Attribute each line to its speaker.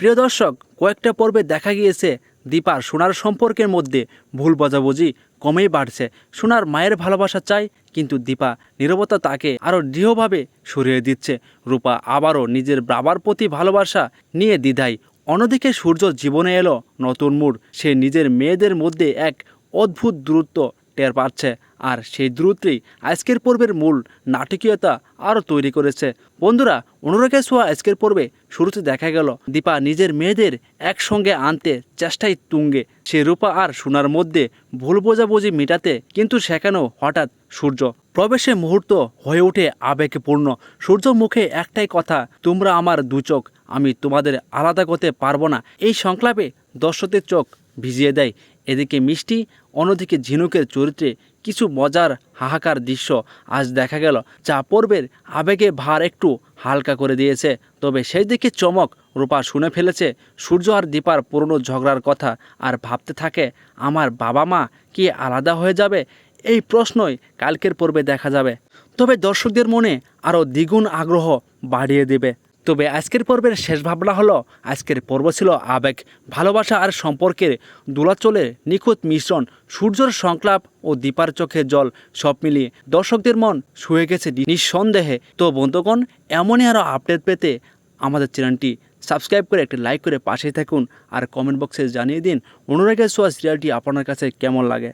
Speaker 1: প্রিয় দর্শক, কয়েকটা পর্বে দেখা গিয়েছে দীপার সোনার সম্পর্কের মধ্যে ভুল বোঝাবুঝি কমেই বাড়ছে। সোনার মায়ের ভালোবাসা চাই, কিন্তু দীপা নীরবতা তাকে আরও দৃঢ়ভাবে সরিয়ে দিচ্ছে। রূপা আবারও নিজের বাবার প্রতি ভালোবাসা নিয়ে দ্বিধায়। অন্যদিকে সূর্য জীবনে এলো নতুন মুড। সে নিজের মেয়েদের মধ্যে এক অদ্ভুত দূরত্ব টের পাচ্ছে। আর সেই দূরত্বই আজকের পর্বের মূল নাটকীয়তা আরও তৈরি করেছে। বন্ধুরা, অনুরাগের ছোঁয়া আজকের পর্বে শুরুতে দেখা গেল। দীপা নিজের মেয়েদের একসঙ্গে আনতে চেষ্টায় তুঙ্গে। সে রূপা আর সোনার মধ্যে ভুল বোঝাবুঝি মেটাতে কিন্তু সেখানেও হঠাৎ সূর্য প্রবেশে মুহূর্ত হয়ে ওঠে আবেগপূর্ণ। সূর্য মুখে একটাই কথা, তোমরা আমার দু চোখ, আমি তোমাদের আলাদা করতে পারব না। এই সংলাপে দর্শকদের চোখ ভিজিয়ে দেয়। এদিকে মিষ্টি, অন্যদিকে ঝিনুকের চরিত্রে কিছু মজার, হাহাকার দৃশ্য আজ দেখা গেল, যা পর্বের আবেগে ভার একটু হালকা করে দিয়েছে। তবে সেই দিকে চমক রূপা শুনে ফেলেছে, সূর্য আর দীপার পুরনো ঝগড়ার কথা আর ভাবতে থাকে, আমার বাবা মা কি আলাদা হয়ে যাবে? এই প্রশ্নই কালকের পর্বে দেখা যাবে। তবে দর্শকদের মনে আরও দ্বিগুণ আগ্রহ বাড়িয়ে দেবে। তবে আজকের পর্বের শেষ ভাবনা হলো, আজকের পর্ব ছিল আবেগ, ভালোবাসা আর সম্পর্কের দোলাচলের নিখুঁত মিশ্রণ, সূর্যর সংলাপ ও দীপার চোখে জল সব মিলিয়ে। দর্শকদের মন শুয়ে গেছে নিঃসন্দেহে। তো বন্ধুগণ, এমনই আরও আপডেট পেতে আমাদের চ্যানেলটি সাবস্ক্রাইব করে একটি লাইক করে পাশে থাকুন আর কমেন্ট বক্সে জানিয়ে দিন অনুরাগের সোয়া সিরিয়ালটি আপনার কাছে কেমন লাগে।